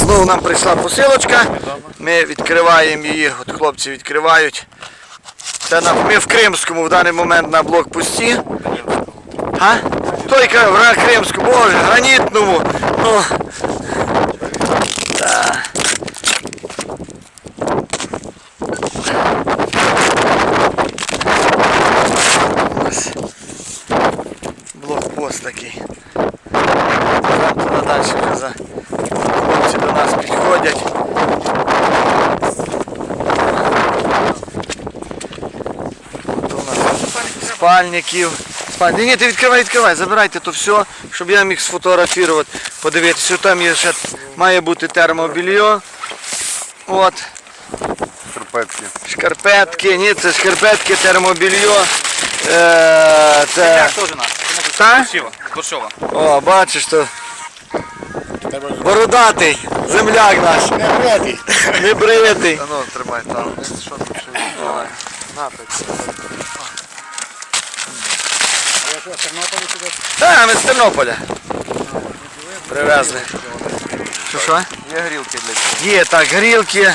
знову нам прийшла посилочка. Ми відкриваємо її, от хлопці відкривають. Це на, ми в Кримському в даний момент на блокпості. А? Той в Кримському, боже, гранітному. Ну. Да. Ось. Блокпост такий. Туди далі вже за спальників. Спаль... Ні, ти відкривай, відкривай, забирайте то все, щоб я міг сфотографувати, подивитися. Там є ще має бути термобільйо. От, Шкарпетки. шкарпетки, ні, це шкарпетки, термобільйо. Е, це... Та? Борщова. О, бачиш, то бородатий земляк наш. Не вреди. Не бритий. Та ну, тримай там. Що тут ще є? Що, з Тернополя сюди? Так, ми з Тернополя. Привезли. Що що? Є грілки для цього. Є так, грілки,